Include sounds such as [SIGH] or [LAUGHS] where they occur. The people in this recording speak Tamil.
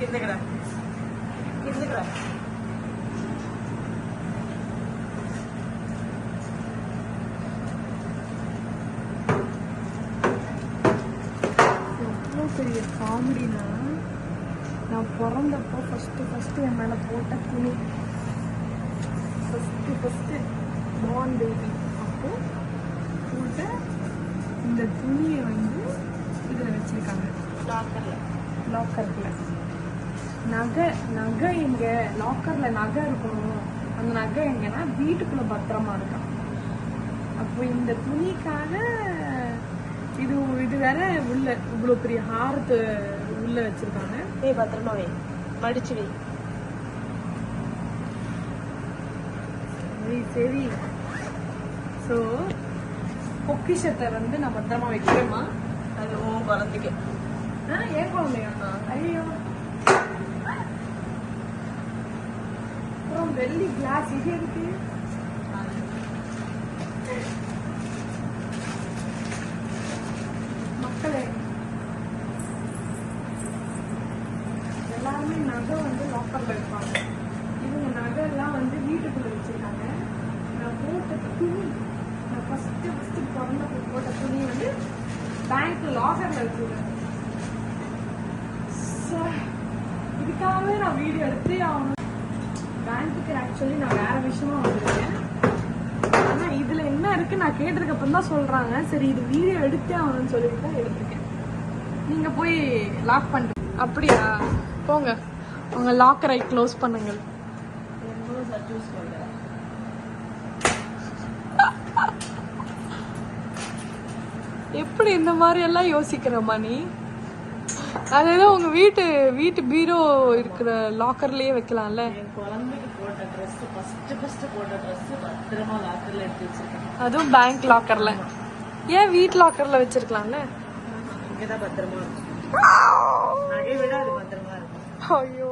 இருந்துக்கிறா இருந்துக்கிறா எவ்வளோ பெரிய காமெடினா நான் பிறந்தப்போ ஃபஸ்ட்டு ஃபஸ்ட்டு என் மேலே போட்ட துணி. ஃபஸ்ட்டு ஃபஸ்ட்டு பார்ன் பேபி அப்போ போட்ட இந்த துணியை வந்து இதில் வச்சுருக்காங்க. டாக்டர்ல லாக்கரில் நகை நகை எங்கே லாக்கரில் நகை இருக்கணும். அந்த நகை எங்கன்னா வீட்டுக்குள்ளே பத்திரமா இருக்கான் அப்போ இந்த துணிக்காக இது இது வேற உள்ள இவ்வளோ பெரிய ஹாரத்து உள்ள வச்சிருக்காங்க. ஏய் பத்திரமா வை. மடிச்சு வை. சரி சரி. ஸோ பொக்கிஷத்தை வந்து நான் பத்திரமா வைக்கிறேமா அது உன் குழந்தைக்கு. ஆ ஏன் குழந்தையா ஐயோ அப்புறம் வெள்ளி கிளாஸ் இது இருக்கு மக்களே எல்லாருமே நகை வந்து லாக்கர்ல எடுப்பாங்க இவங்க நகை எல்லாம் வந்து வீட்டுக்குள்ள வச்சிருக்காங்க. நான் போட்ட துணி நான் ஃபர்ஸ்ட் ஃபர்ஸ்ட் பிறந்த போட்ட துணி வந்து பேங்க் லாக்கர்ல வச்சிருக்கேன். இதுக்காகவே நான் வீடியோ எடுத்து ஆகணும். பேங்க்குக்கு ஆக்சுவலி நான் வேற விஷயமா வந்திருக்கேன். ஆனா இதுல என்ன இருக்கு நான் கேட்டதுக்கு அப்புறம் தான் சொல்றாங்க. சரி இது வீடியோ எடுத்தே ஆகணும்னு சொல்லிட்டு தான் எடுத்திருக்கேன். நீங்க போய் லாக் பண்ணுங்க அப்படியா? போங்க. உங்க லாக்கரை க்ளோஸ் பண்ணுங்கள். [LAUGHS] எப்படி இந்த மாதிரி எல்லாம் யோசிக்கிறமா நீ அது ஏதோ உங்க வீட்டு வீட்டு பீரோ இருக்கிற லாக்கர்லயே வைக்கலாம்ல? அதுவும் பேங்க் லாக்கர்ல ஏன் வீட் லாக்கர்ல வச்சிருக்கலாம்ல ஐயோ.